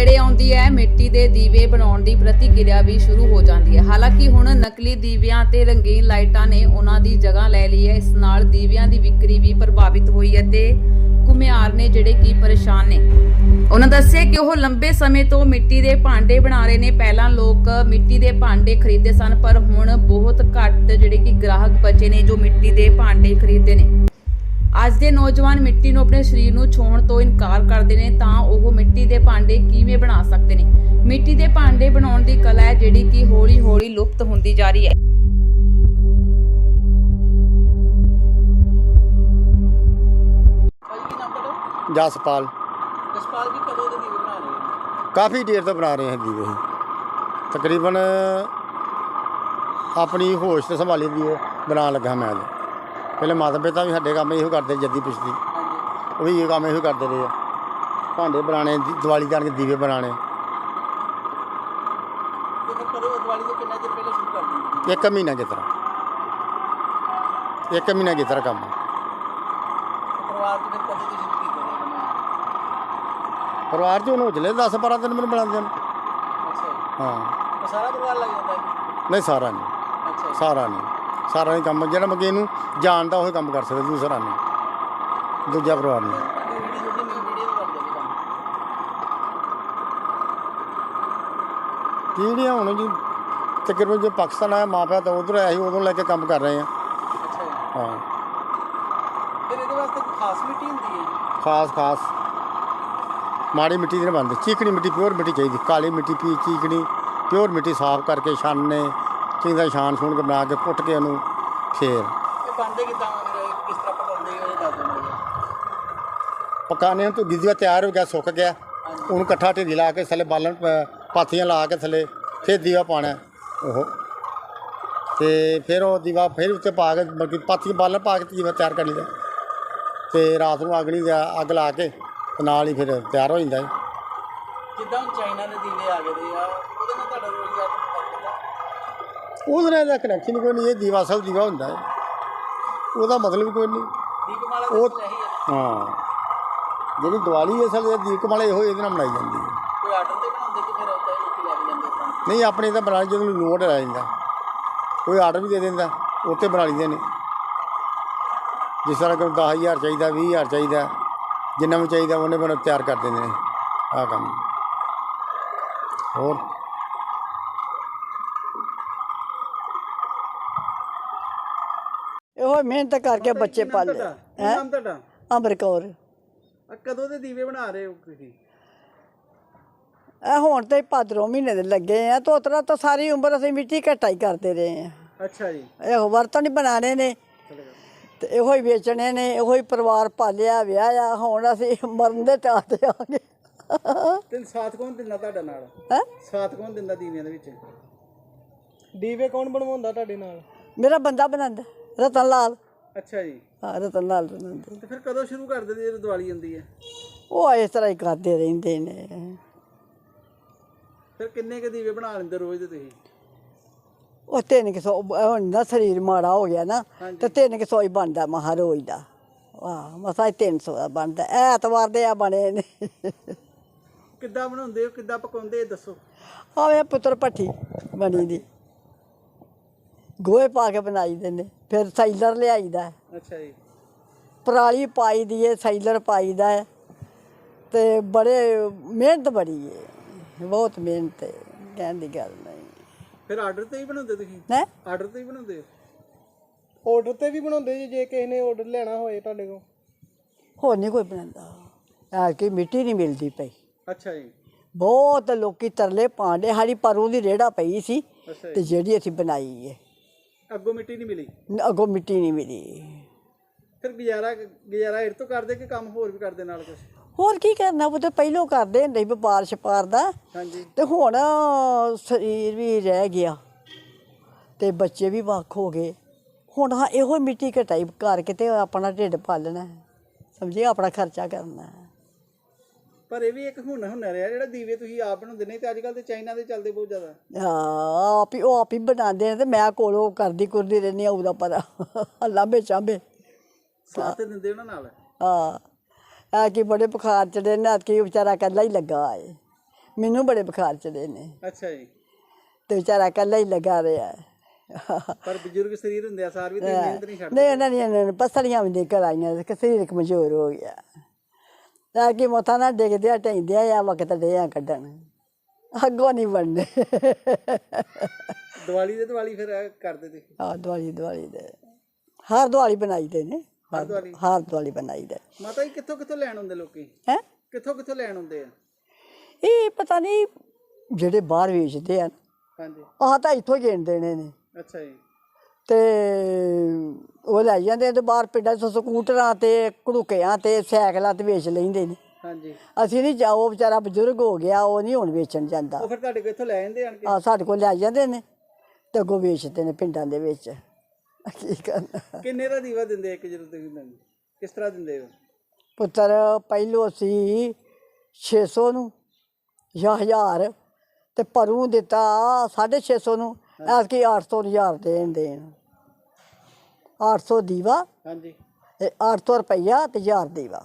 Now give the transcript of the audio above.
ਨੇੜੇ ਆਉਂਦੀ ਹੈ, ਮਿੱਟੀ ਦੇ ਦੀਵੇ ਬਣਾਉਣ ਦੀ ਪ੍ਰਤੀਕਿਰਿਆ ਵੀ ਸ਼ੁਰੂ ਹੋ ਜਾਂਦੀ ਹੈ। ਹਾਲਾਂਕਿ ਹੁਣ ਨਕਲੀ ਦੀਵਿਆਂ ਤੇ ਰੰਗੀਨ ਲਾਈਟਾਂ ਨੇ ਉਹਨਾਂ ਦੀ ਜਗ੍ਹਾ ਲੈ ਲਈ ਹੈ। ਇਸ ਨਾਲ ਦੀਵਿਆਂ ਦੀ ਵਿਕਰੀ ਵੀ ਪ੍ਰਭਾਵਿਤ ਹੋਈ ਹੈ ਤੇ ਘੁਮਿਆਰ ਨੇ ਜਿਹੜੇ ਕੀ ਪਰੇਸ਼ਾਨ ਨੇ। ਉਹਨਾਂ ਦੱਸਿਆ ਕਿ ਉਹ ਲੰਬੇ ਸਮੇਂ ਤੋਂ ਮਿੱਟੀ ਦੇ ਭਾਂਡੇ ਬਣਾ ਰਹੇ ਨੇ। ਪਹਿਲਾਂ ਲੋਕ ਮਿੱਟੀ ਦੇ ਭਾਂਡੇ ਖਰੀਦਦੇ ਸਨ, ਪਰ ਹੁਣ ਬਹੁਤ ਘੱਟ ਜਿਹੜੇ ਕਿ ਗ੍ਰਾਹਕ ਬਚੇ ਨੇ ਜੋ ਮਿੱਟੀ ਦੇ ਭਾਂਡੇ ਖਰੀਦਦੇ ਨੇ। ਅੱਜ ਦੇ ਨੌਜਵਾਨ ਮਿੱਟੀ ਨੂੰ ਆਪਣੇ ਸਰੀਰ ਨੂੰ ਛੂਹਣ ਤੋਂ ਇਨਕਾਰ ਕਰਦੇ ਨੇ ਤਾਂ ਉਹ ਮਿੱਟੀ ਦੇ ਭਾਂਡੇ ਕਿਵੇਂ ਬਣਾ ਸਕਦੇ ਨੇ? ਮਿੱਟੀ ਦੇ ਭਾਂਡੇ ਬਣਾਉਣ ਦੀ ਕਲਾ ਹੈ ਜਿਹੜੀ ਕਿ ਹੌਲੀ-ਹੌਲੀ ਲੁਪਤ ਹੁੰਦੀ ਜਾ ਰਹੀ ਹੈ। ਜਸਪਾਲ। ਜਸਪਾਲ ਜੀ ਕਦੋਂ ਦੇ ਦੀਵੇ ਬਣਾ ਰਹੇ ਹੋ? ਕਾਫੀ ਦੇਰ ਤੋਂ ਬਣਾ ਰਹੇ ਹਾਂ ਦੀਵੇ ਤਕਰੀਬਨ ਆਪਣੀ ਹੋਸ਼ ਤੇ ਸੰਭਾਲੀ ਦੀਵੇ ਬਣਾਉਣ ਲੱਗਾ ਮੈਂ ਅੱਜ ਪਹਿਲੇ ਮਾਤਾ ਪਿਤਾ ਵੀ ਸਾਡੇ ਕੰਮ ਇਹੋ ਕਰਦੇ ਜੱਦੀ ਪਿਛਦੀ। ਉਹ ਵੀ ਇਹ ਕੰਮ ਇਹੋ ਕਰਦੇ ਰਹੇ ਆ। ਭਾਂਡੇ ਬਣਾਉਣੇ ਦੀ- ਦੀਵਾਲੀ ਜਾਣ ਕੇ ਦੀਵੇ ਦਿੰਦੇ ਇੱਕ ਮਹੀਨਾ ਕਿਸ ਤਰ੍ਹਾਂ। ਇੱਕ ਮਹੀਨਾ ਕਿਸ ਤਰ੍ਹਾਂ ਕੰਮ। ਪਰਿਵਾਰ ਚ ਉਹਨੂੰ ਉਜਲੇ 10 12 ਦਿਨ ਮੈਨੂੰ ਬਣਾਉਂਦੇ ਨੇ ਹਾਂ। ਸਾਰਾ ਪਰਿਵਾਰ ਲੱਗ ਜਾਂਦਾ ਨਹੀਂ ਸਾਰਾ ਨਹੀਂ। ਸਾਰਾ ਨਹੀਂ। ਸਾਰਾ ਨਹੀਂ ਕੰਮ ਜਿਹੜਾ ਮਗੇ ਇਹਨੂੰ ਜਾਣਦਾ ਉਹ ਕੰਮ ਕਰ ਸਕਦਾ ਦੂਸਰਾ ਨਹੀਂ ਦੂਜਾ ਪਰਿਵਾਰ ਨਹੀਂ ਪੀੜ੍ਹੀਆਂ ਹੁਣ ਜੀ ਤਕਰੀਬਨ ਜੋ ਪਾਕਿਸਤਾਨ ਆਇਆ ਮਾਂ ਪਿਓ ਤਾਂ ਉਧਰ ਆਇਆ ਸੀ ਉਦੋਂ ਲੈ ਕੇ ਕੰਮ ਕਰ ਰਹੇ ਆ। ਹਾਂ। ਫਿਰ ਇਹਦੇ ਵਾਸਤੇ ਕੋਈ ਖਾਸ ਮਿੱਟੀ ਹੁੰਦੀ ਹੈ ਜੀ? ਖਾਸ ਖਾਸ। ਮਾੜੀ ਮਿੱਟੀ ਦੀ ਨਹੀਂ ਬਣਦੀ ਚੀਕਣੀ ਮਿੱਟੀ ਪਿਓਰ ਮਿੱਟੀ ਚਾਹੀਦੀ। ਕਾਲੀ ਮਿੱਟੀ ਪੀ ਚੀਕਣੀ ਪਿਓਰ ਮਿੱਟੀ ਸਾਫ਼ ਕਰਕੇ ਛਾਨਣੇ। ਚੰਗਾ ਛਾਨ ਛੂਣ ਕੇ ਬਣਾ ਕੇ ਪੁੱਟ ਕੇ ਉਹਨੂੰ ਫੇਰ। ਇਹ ਬਣਦੇ ਕਿਦਾਂ ਫਿਰ? ਕਿਸ ਤਰ੍ਹਾਂ ਪਕਾਉਂਦੇ ਹੋ ਇਹ ਦੱਸ ਦਿਓ ਮੈਨੂੰ। ਪਕਾਣੇ ਨੂੰ ਦੀਵਾ ਤਿਆਰ ਹੋ ਗਿਆ ਸੁੱਕ ਗਿਆ। ਉਹਨੂੰ ਇਕੱਠਾ ਢੇਰੀ ਲਾ ਕੇ ਥੱਲੇ ਬਾਲਣ ਪ- ਪਾਥੀਆਂ ਲਾ ਕੇ ਥੱਲੇ ਫਿਰ ਦੀਵਾ ਪਾਣਾ ਉਹ। ਤੇ ਫਿਰ ਉਹ ਦੀਵਾ ਫਿਰ ਉੱਤੇ ਪਾ ਕੇ ਬਲਕਿ ਪਾਥੀ ਬਾਲਣ ਪਾ ਕੇ ਦੀਵਾ ਤਿਆਰ ਕਰ ਲਈਦਾ। ਤੇ ਰਾਤ ਨੂੰ ਅਗਲੀ ਦਾ ਅੱਗ ਲਾ ਕੇ ਤੇ ਨਾਲ ਹੀ ਫਿਰ ਤਿਆਰ ਹੋ ਜਾਂਦਾ ਹੈ ਜਿੱਦਾਂ ਹੁਣ ਚਾਈਨਾ ਦੇ ਦੀਵੇ ਆ ਗਏ ਦੇ ਆ ਉਹਦੇ ਨਾਲ ਦਾ ਕਨੈਕਸ਼ਨ ਕੋਈ ਨਹੀਂ ਇਹ ਦੀਵਾ ਸਭ ਦੀਵਾ ਹੁੰਦਾ ਹੈ। ਉਹਦਾ ਮਤਲਬ ਕੋਈ ਨਹੀਂ। ਉਹ- ਹੈ। ਜਿਹੜੀ ਦੀਵਾਲੀ ਅਸਲ ਇਹ ਦੀਪਮਾਲਾ ਇਹੋ ਇਹਦੇ ਨਾਲ ਮਨਾਈ ਜਾਂਦੀ ਹੈ। ਕੋਈ ਆਰਡਰ ਤੇ ਬਣਾਉਂਦੇ ਕਿ ਫਿਰ ਉੱਦਾਂ ਹੀ ਲੋਕੀ ਲੈ ਕੇ ਜਾਂਦੇ ਤਾਂ ਨਹੀਂ ਆਪਣੇ ਤਾਂ ਬਣਾ ਜਦੋਂ ਲੋਡ ਆ ਜਾਂਦਾ। ਕੋਈ ਆਰਡਰ ਵੀ ਦੇ ਦਿੰਦਾ ਉੱਤੇ ਬਣਾ ਲਈਦੇ ਨੇ। ਜਿਸ ਤਰ੍ਹਾਂ ਕਿ 10000 ਚਾਹੀਦਾ 20000 ਚਾਹੀਦਾ ਜਿੰਨਾ ਵੀ ਚਾਹੀਦਾ ਉਹਨੇ ਬਣਾ ਤਿਆਰ ਕਰ ਦਿੰਦੇ ਨੇ। ਆਹ ਕੰਮ। ਹੋਰ? ਇਹੋ ਮਿਹਨਤ ਕਰਕੇ ਬੱਚੇ ਪਾਲੇ। ਕੀ ਨਾਮ ਤੁਹਾਡਾ? ਅਮਰ ਕੌਰ। ਆ ਕਦੋਂ ਦੇ ਦੀਵੇ ਬਣਾ ਰਹੇ ਹੋ ਤੁਸੀਂ? ਇਹ ਹੁਣ ਤੇ ਭਾਦਰੋਂ ਮਹੀਨੇ ਦੇ ਲੱਗੇ ਆ। ਤੋਤਰਾ ਤਾਂ ਸਾਰੀ ਉਮਰ ਅਸੀਂ ਮਿੱਟੀ ਘਟਾ ਹੀ ਕਰਦੇ ਰਹੇ ਆ। ਅੱਛਾ ਜੀ। ਇਹੋ ਬਰਤਨ ਹੀ ਬਣਾਣੇ ਨੇ। ਤੇ ਇਹੋ ਹੀ ਵੇਚਣੇ ਨੇ ਇਹੋ ਹੀ ਪਰਿਵਾਰ ਪਾਲਿਆ ਵਿਆਹਿਆ। ਹੁਣ ਅਸੀਂ ਮਰਨ ਦੇ ਟਾਹ ਤੇ ਆ ਗਏ। ਤੇ ਸਾਥ ਕੌਣ ਦਿੰਦਾ ਤੁਹਾਡਾ ਨਾਲ? ਹੈ? ਸਾਥ ਕੌਣ ਦਿੰਦਾ ਦੀਵਿਆਂ ਦੇ ਵਿੱਚ? ਦੀਵੇ ਕੌਣ ਬਣਵਾਉਂਦਾ ਤੁਹਾਡੇ ਨਾਲ? ਮੇਰਾ ਬੰਦਾ ਬਣਾਉਂਦਾ। ਰਤਨ ਲਾਲ। ਅੱਛਾ ਜੀ। ਹਾਂ ਰਤਨ ਲਾਲ ਬਣਾਉਂਦਾ ਤੇ ਫਿਰ ਕਦੋਂ ਸ਼ੁਰੂ ਕਰ ਦਿੰਦੇ ਜਦੋਂ ਦੀਵਾਲੀ ਆਉਂਦੀ ਹੈ? ਉਹ ਇਸ ਤਰ੍ਹਾਂ ਹੀ ਕਰਦੇ ਰਹਿੰਦੇ ਨੇ। ਫਿਰ ਕਿੰਨੇ ਕੇ ਦੀਵੇ ਬਣਾ ਲੈਂਦੇ ਰੋਜ਼ ਦੇ ਤੁਸੀਂ? ਉਹ ਤਿੰਨ ਕਿ ਸੌ ਹੁਣ ਨਾ ਸਰੀਰ ਮਾੜਾ ਹੋ ਗਿਆ ਨਾ ਤੇ ਤਿੰਨ ਕਿ ਸੌ ਹੀ ਬਣਦਾ ਮਹਾ ਰੋਜ਼ ਦਾ। ਵਾਹ ਮਸਾ ਹੀ 300 ਦਾ ਬਣਦਾ। ਐਤਵਾਰ ਦੇ ਆ ਬਣੇ ਨੇ। ਕਿੱਦਾਂ ਬਣਾਉਂਦੇ ਹੋ ਕਿੱਦਾਂ ਪਕਾਉਂਦੇ ਇਹ ਦੱਸੋ। ਆਵੇ ਪੁੱਤਰ ਪੱਠੀ ਬਣੀ ਦੀ। ਗੋਹੇ ਪਾ ਕੇ ਬਣਾਈ ਦੇ ਨੇ ਫਿਰ ਸਾਈਲਰ ਲਿਆਈਦਾ। ਅੱਛਾ ਜੀ। ਪਰਾਲੀ ਪਾਈ ਦੀ ਏ ਸਾਈਲਰ ਪਾਈਦਾ ਹੈ ਤੇ ਬੜੇ ਮਿਹਨਤ ਬੜੀ ਏ ਬਹੁਤ ਮਿਹਨਤ ਹੈ ਕਹਿਣ ਦੀ ਗੱਲ ਨਹੀਂ। ਫਿਰ ਆਰਡਰ ਤੇ ਹੀ ਬਣਾਉਂਦੇ ਤੁਸੀਂ? ਹੈ? ਆਰਡਰ ਤੇ ਹੀ ਬਣਾਉਂਦੇ ਹੋ? ਆਰਡਰ ਤੇ ਵੀ ਬਣਾਉਂਦੇ ਜੀ ਜੇ ਕਿਸੇ ਨੇ ਆਰਡਰ ਲੈਣਾ ਹੋਏ ਤੁਹਾਡੇ ਕੋਲ। ਹੋਰ ਨਹੀਂ ਕੋਈ ਬਣਾਉਂਦਾ। ਆ ਕਿ ਮਿੱਟੀ ਨਹੀਂ ਮਿਲਦੀ ਪਈ। ਅੱਛਾ ਜੀ। ਬਹੁਤ ਲੋਕੀ ਤਰਲੇ ਪਾਉਂਦੇ ਸਾਡੀ ਪਰੂ ਦੀ ਰੇੜਾ ਪਈ ਸੀ ਤੇ ਜਿਹੜੀ ਅਸੀਂ ਬਣਾਈ ਏ ਅੱਗੋਂ ਮਿੱਟੀ ਨਹੀਂ ਮਿਲੀ? ਅੱਗੋਂ ਮਿੱਟੀ ਨਹੀਂ ਮਿਲੀ। ਫਿਰ ਗੁਜ਼ਾਰਾ ਗੁਜ਼ਾਰਾ ਇਹ ਤੋਂ ਕਰਦੇ ਕਿ ਕੰਮ ਹੋਰ ਵੀ ਕਰਦੇ ਨਾਲ ਕੁਝ ਹੋਰ ਕੀ ਕਰਨਾ ਉਹ ਤਾਂ ਪਹਿਲੋਂ ਕਰਦੇ ਹੁੰਦੇ ਸੀ ਵਪਾਰ ਛਪਾਰ ਦਾ। ਹਾਂਜੀ। ਤੇ ਹੁਣ ਸਰੀਰ ਵੀ ਰਹਿ ਗਿਆ ਤੇ ਬੱਚੇ ਵੀ ਵੱਖ ਹੋ ਗਏ। ਹੁਣ ਹਾਂ ਇਹੋ ਮਿੱਟੀ ਘਟਾਈ ਕਰਕੇ ਤੇ ਆਪਣਾ ਢਿੱਡ ਪਾਲਣਾ ਹੈ। ਸਮਝੀ ਆਪਣਾ ਖਰਚਾ ਕਰਨਾ ਹੈ। ਪਰ ਇਹ ਵੀ ਇੱਕ ਹੁਨਰ ਹੁਨਰ ਹੈ ਜਿਹੜਾ ਦੀਵੇ ਤੁਸੀਂ ਆਪ ਬਣਾਉਂਦੇ ਨਹੀਂ ਤੇ ਅੱਜ ਕੱਲ ਤੇ ਚਾਈਨਾ ਦੇ ਚੱਲਦੇ ਬਹੁਤ ਜ਼ਿਆਦਾ। ਹਾਂ ਆਪ ਹੀ ਉਹ ਆਪ ਹੀ ਬਣਾਉਂਦੇ ਨੇ ਤੇ ਮੈਂ ਕੋਲੋਂ ਕਰਦੀ ਕੁਰਦੀ ਰਹਿੰਦੀ ਆ ਉਹਦਾ ਪਤਾ। ਲਾਂਬੇ ਚਾਂਬੇ ਸਾਥ ਦਿੰਦੇ ਉਹਨਾਂ ਨਾਲ। ਹਾਂ। ਆ ਕੀ ਬੜੇ ਬੁਖਾਰ ਚੜੇ ਨੇ ਕਿ ਵਿਚਾਰਾ ਕੱਲਾ ਹੀ ਲੱਗਾ ਏ। ਮੈਨੂੰ ਬੜੇ ਬੁਖਾਰ ਚੜੇ ਨੇ। ਅੱਛਾ ਜੀ। ਤੇ ਵਿਚਾਰਾ ਇਕੱਲਾ ਹੀ ਲੱਗਾ ਰਿਹਾ। ਪਰ ਬਜ਼ੁਰਗ ਸਰੀਰ ਹੁੰਦੇ ਆ ਸਾਰ ਵੀ ਤੇ ਮਿਹਨਤ ਨਹੀਂ ਛੱਡਦੇ। ਨਹੀਂ ਉਹਨਾਂ ਨੂੰ ਪਸਲੀਆਂ ਵੀ ਨਿਕਲ ਆਈਆਂ ਸਰੀਰ ਕਮਜ਼ੋਰ ਹੋ ਗਿਆ। ਤਾਂ ਕਿ ਮੋਥਾ ਨਾ ਡਿੱਗਦਿਆ ਟੈਂਦਿਆ ਆ ਵਕਤ ਦੇ ਆ ਕੱਢਣ। ਅੱਗੋਂ ਨਹੀਂ ਬਣਨੇ ਦੀਵਾਲੀ ਦੇ ਦੀਵਾਲੀ ਫਿਰ ਇਹ ਕਰਦੇ ਤੇ। ਆ ਦਿਵਾਲੀ ਦਿਵਾਲੀ ਦੇ। ਹਰ ਦਿਵਾਲੀ ਬਣਾਈ ਦੇ ਨੇ। ਹਰ ਦੀਵਾਲੀ? ਹਰ ਦਿਵਾਲੀ ਬਣਾਈ ਦੇ। ਮਾਤਾ ਜੀ ਕਿੱਥੋਂ ਕਿੱਥੋਂ ਲੈਣ ਹੁੰਦੇ ਲੋਕੀ? ਹੈ? ਕਿੱਥੋਂ ਕਿੱਥੋਂ ਲੈਣ ਹੁੰਦੇ ਆ? ਇਹ ਪਤਾ ਨਹੀਂ ਜਿਹੜੇ ਬਾਹਰ ਵੇਚਦੇ ਆ ਹਾਂਜੀ। ਆਹ ਤਾਂ ਇੱਥੋਂ ਹੀ ਗਿਣ ਦੇਣੇ ਨੇ। ਅੱਛਾ ਜੀ। ਤੇ ਉਹ ਲੈ ਜਾਂਦੇ ਤੇ ਬਾਹਰ ਪਿੰਡਾਂ 'ਚ ਸਕੂਟਰਾਂ ਤੇ ਘੜੂਕਿਆਂ ਤੇ ਸਾਈਕਲਾਂ ਤੇ ਵੇਚ ਲੈਂਦੇ ਨੇ। ਹਾਂਜੀ। ਅਸੀਂ ਨਹੀਂ ਜਾ ਉਹ ਵਿਚਾਰਾ ਬਜ਼ੁਰਗ ਹੋ ਗਿਆ ਉਹ ਨਹੀਂ ਹੁਣ ਵੇਚਣ ਜਾਂਦਾ। ਉਹ ਫਿਰ ਤੁਹਾਡੇ ਕੋਲ ਇੱਥੋਂ ਲੈ ਜਾਂਦੇ ਆਣ ਕੇ ਆ ਸਾਡੇ ਕੋਲ ਲੈ ਜਾਂਦੇ ਨੇ ਤੇ ਅੱਗੋਂ ਵੇਚਦੇ ਨੇ ਪਿੰਡਾਂ ਦੇ ਵਿੱਚ। ਕੀ ਕਰਨਾ? ਕਿੰਨੇ ਦਾ ਦੀਵਾ ਦਿੰਦੇ ਇੱਕ ਜਦੋਂ ਤੁਸੀਂ ਦਿੰਦੇ ਕਿਸ ਤਰ੍ਹਾਂ ਦਿੰਦੇ ਹੋ? ਪੁੱਤਰ ਪਹਿਲੋਂ ਅਸੀਂ 600 ਨੂੰ ਜਾਂ 1000 ਤੇ ਪਰੂ ਦਿੱਤਾ 650 ਨੂੰ। ਐਸਕੀ 800 ਹਜ਼ਾਰ ਦੇਣ ਦੇਣ। 800 ਦੀਵਾ ਹਾਂਜੀ। ਤੇ 800 ਰੁਪਈਆ ਤੇ 1000 ਦੀਵਾ।